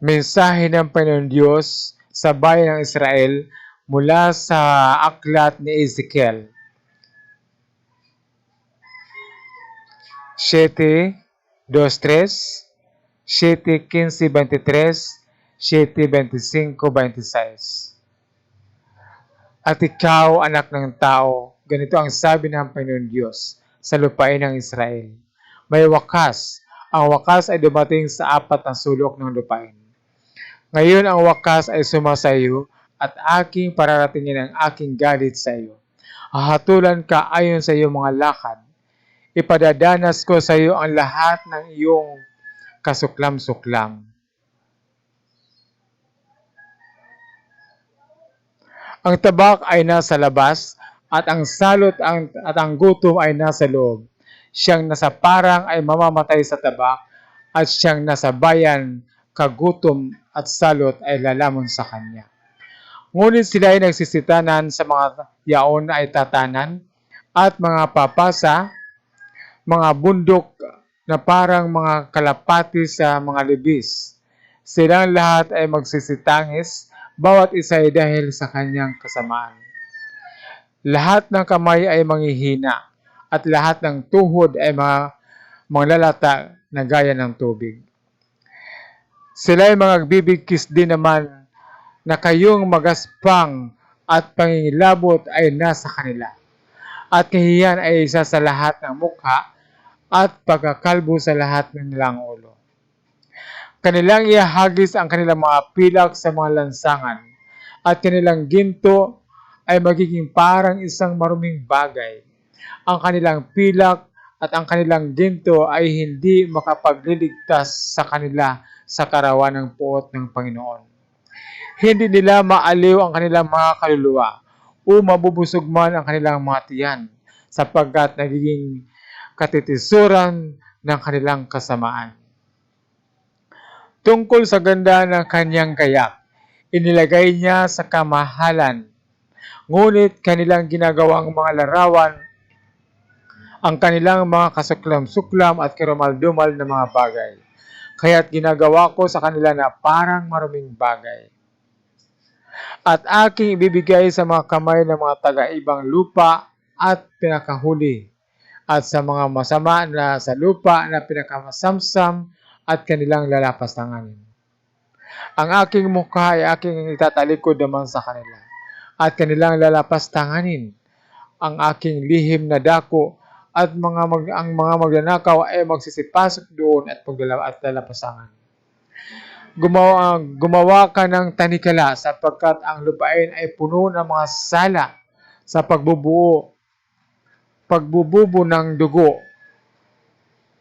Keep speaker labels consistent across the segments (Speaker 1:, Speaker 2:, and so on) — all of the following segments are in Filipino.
Speaker 1: Mensahe ng Panginoon Diyos sa bayan ng Israel mula sa aklat ni Ezekiel. 7, 2, 3, 7, 15, 23, 7, 25, 26. At ikaw, anak ng tao, ganito ang sabi ng Panginoon Diyos sa lupain ng Israel. May wakas. Ang wakas ay dumating sa apat na sulok ng lupain. Ngayon ang wakas ay sumasayo at aking pararatingin ang aking galit sa iyo. Hahatulan ka ayon sa iyong mga lakad. Ipadadanas ko sa iyo ang lahat ng iyong kasuklam-suklam. Ang tabak ay nasa labas at ang salot ang, at ang gutom ay nasa loob. Siyang nasa parang ay mamamatay sa tabak at siyang nasa bayan kagutom at salot ay lalamon sa kanya. Ngunit sila ay nagsisitanan sa mga yaon ay tatanan at mga papasa, mga bundok na parang mga kalapati sa mga libis. Silang lahat ay magsisitangis, bawat isa ay dahil sa kanyang kasamaan. Lahat ng kamay ay manghihina at lahat ng tuhod ay mga manglalata na gaya ng tubig. Sila ay mga bibigkis din naman na kayong magaspang at pangingilabot ay nasa kanila. At kahiyan ay isa sa lahat ng mukha at pagkakalbo sa lahat ng nilang ulo. Kanilang ihagis ang kanilang mga pilak sa mga lansangan at kanilang ginto ay magiging parang isang maruming bagay. Ang kanilang pilak at ang kanilang ginto ay hindi makapagliligtas sa kanila sa karawan ng puot ng Panginoon. Hindi nila maaliw ang kanilang mga kaluluwa o mabubusog man ang kanilang mga tiyan sapagkat nagiging katitisuran ng kanilang kasamaan. Tungkol sa ganda ng kanyang kayak, inilagay niya sa kamahalan. Ngunit kanilang ginagawang mga larawan ang kanilang mga kasuklam-suklam at karumal-dumal na mga bagay. Kaya't ginagawa ko sa kanila na parang maruming bagay. At aking ibibigay sa mga kamay ng mga taga-ibang lupa at pinakahuli at sa mga masama na sa lupa na pinakamasamsam at kanilang lalapastanganin. Ang aking mukha ay aking itatalikod naman sa kanila at kanilang lalapastanganin. Ang aking lihim na dako at mga mag, ang mga magnanakaw ay magsisipasok doon at paglala at lalapasangan. Gumawa, gumawa ka ng tanikala sapagkat ang lupain ay puno ng mga sala sa pagbubuo, pagbububo ng dugo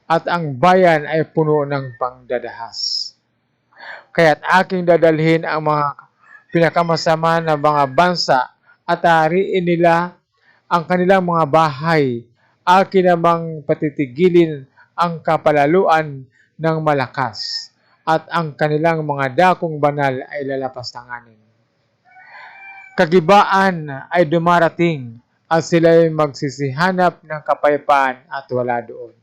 Speaker 1: at ang bayan ay puno ng pangdadahas. Kaya't aking dadalhin ang mga pinakamasama na mga bansa at ariin nila ang kanilang mga bahay. Akin namang patitigilin ang kapalaluan ng malakas at ang kanilang mga dakong banal ay lalapastanganin. Kagibaan ay dumarating at sila ay magsisihanap ng kapayapaan at wala doon.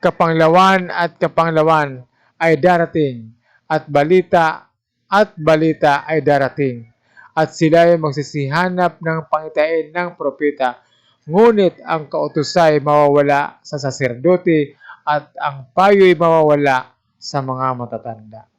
Speaker 1: kapanglawan at kapanglawan ay darating at balita at balita ay darating at sila ay magsisihanap ng pangitain ng propeta ngunit ang kautusay mawawala sa saserdote at ang payo'y mawawala sa mga matatanda.